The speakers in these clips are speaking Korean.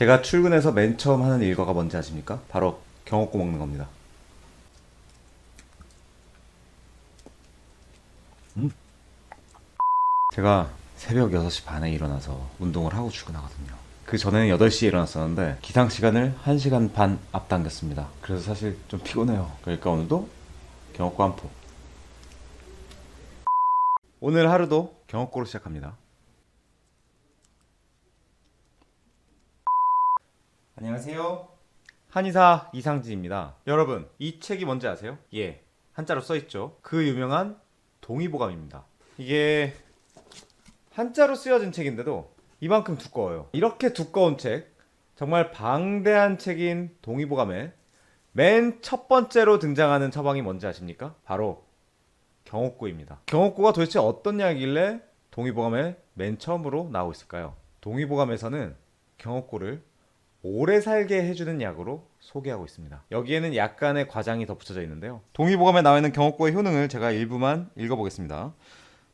제가 출근해서 맨 처음 하는 일과가 뭔지 아십니까? 바로 경옥고 먹는 겁니다. 음. 제가 새벽 6시 반에 일어나서 운동을 하고 출근하거든요. 그 전에는 8시에 일어났었는데 기상 시간을 1시간 반 앞당겼습니다. 그래서 사실 좀 피곤해요. 그러니까 오늘도 경옥고 한 포. 오늘 하루도 경옥고로 시작합니다. 안녕하세요. 한의사 이상진입니다. 여러분, 이 책이 뭔지 아세요? 예, 한자로 써 있죠. 그 유명한 동의보감입니다. 이게 한자로 쓰여진 책인데도 이만큼 두꺼워요. 이렇게 두꺼운 책, 정말 방대한 책인 동의보감에 맨 첫 번째로 등장하는 처방이 뭔지 아십니까? 바로 경옥고입니다. 경옥고가 도대체 어떤 약이길래 동의보감에 맨 처음으로 나오고 있을까요? 동의보감에서는 경옥고를 오래 살게 해주는 약으로 소개하고 있습니다. 여기에는 약간의 과장이 덧붙여져 있는데요. 동의보감에 나와 있는 경옥고의 효능을 제가 일부만 읽어보겠습니다.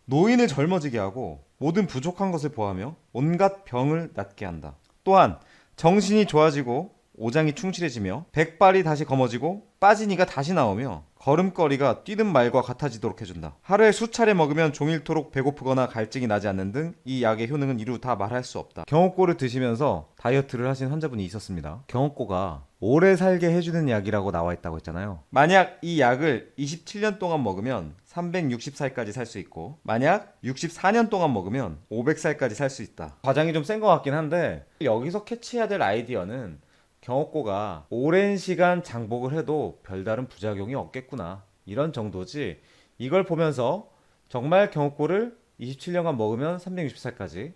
노인을 젊어지게 하고 모든 부족한 것을 보하며 온갖 병을 낫게 한다. 또한 정신이 좋아지고 오장이 충실해지며 백발이 다시 검어지고 빠진 이가 다시 나오며 걸음걸이가 뛰는 말과 같아지도록 해준다. 하루에 수차례 먹으면 종일토록 배고프거나 갈증이 나지 않는 등 이 약의 효능은 이루 다 말할 수 없다. 경옥고를 드시면서 다이어트를 하신 환자분이 있었습니다. 경옥고가 오래 살게 해주는 약이라고 나와 있다고 했잖아요. 만약 이 약을 27년 동안 먹으면 360살까지 살 수 있고 만약 64년 동안 먹으면 500살까지 살 수 있다. 과장이 좀 센 것 같긴 한데 여기서 캐치해야 될 아이디어는 경옥고가 오랜 시간 장복을 해도 별다른 부작용이 없겠구나 이런 정도지 이걸 보면서 정말 경옥고를 27년간 먹으면 360살까지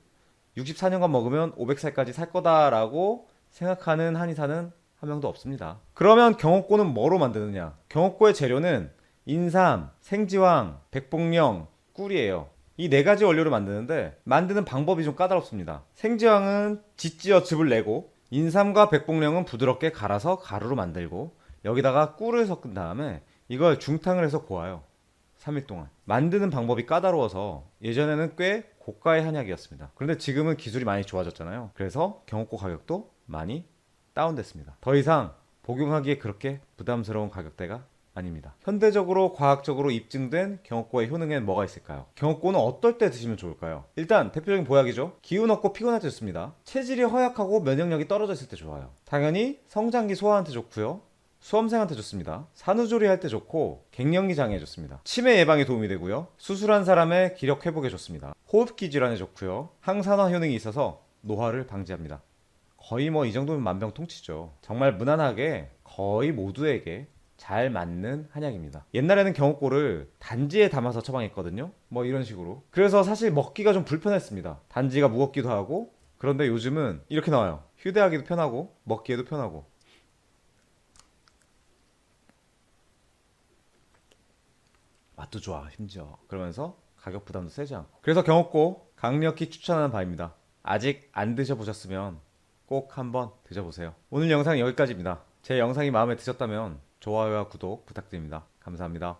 64년간 먹으면 500살까지 살 거다라고 생각하는 한의사는 한 명도 없습니다. 그러면 경옥고는 뭐로 만드느냐? 경옥고의 재료는 인삼, 생지황, 백봉령, 꿀이에요. 이 네 가지 원료로 만드는데 만드는 방법이 좀 까다롭습니다. 생지황은 짓지어 즙을 내고 인삼과 백봉령은 부드럽게 갈아서 가루로 만들고 여기다가 꿀을 섞은 다음에 이걸 중탕을 해서 고아요. 3일 동안. 만드는 방법이 까다로워서 예전에는 꽤 고가의 한약이었습니다. 그런데 지금은 기술이 많이 좋아졌잖아요. 그래서 경옥고 가격도 많이 다운됐습니다. 더 이상 복용하기에 그렇게 부담스러운 가격대가 아닙니다. 현대적으로 과학적으로 입증된 경옥고의 효능엔 뭐가 있을까요? 경옥고는 어떨 때 드시면 좋을까요? 일단 대표적인 보약이죠. 기운 없고 피곤할 때 좋습니다. 체질이 허약하고 면역력이 떨어져 있을 때 좋아요. 당연히 성장기 소아한테 좋고요. 수험생한테 좋습니다. 산후조리 할 때 좋고 갱년기 장애에 좋습니다. 치매 예방에 도움이 되고요. 수술한 사람의 기력 회복에 좋습니다. 호흡기 질환에 좋고요. 항산화 효능이 있어서 노화를 방지합니다. 거의 뭐 이 정도면 만병통치죠. 정말 무난하게 거의 모두에게 잘 맞는 한약입니다. 옛날에는 경옥고를 단지에 담아서 처방했거든요. 뭐 이런 식으로. 그래서 사실 먹기가 좀 불편했습니다. 단지가 무겁기도 하고 그런데 요즘은 이렇게 나와요. 휴대하기도 편하고 먹기에도 편하고 맛도 좋아 심지어 그러면서 가격 부담도 세지 않고 그래서 경옥고 강력히 추천하는 바입니다 아직 안 드셔보셨으면 꼭 한번 드셔보세요 오늘 영상 여기까지입니다 제 영상이 마음에 드셨다면 좋아요와 구독 부탁드립니다. 감사합니다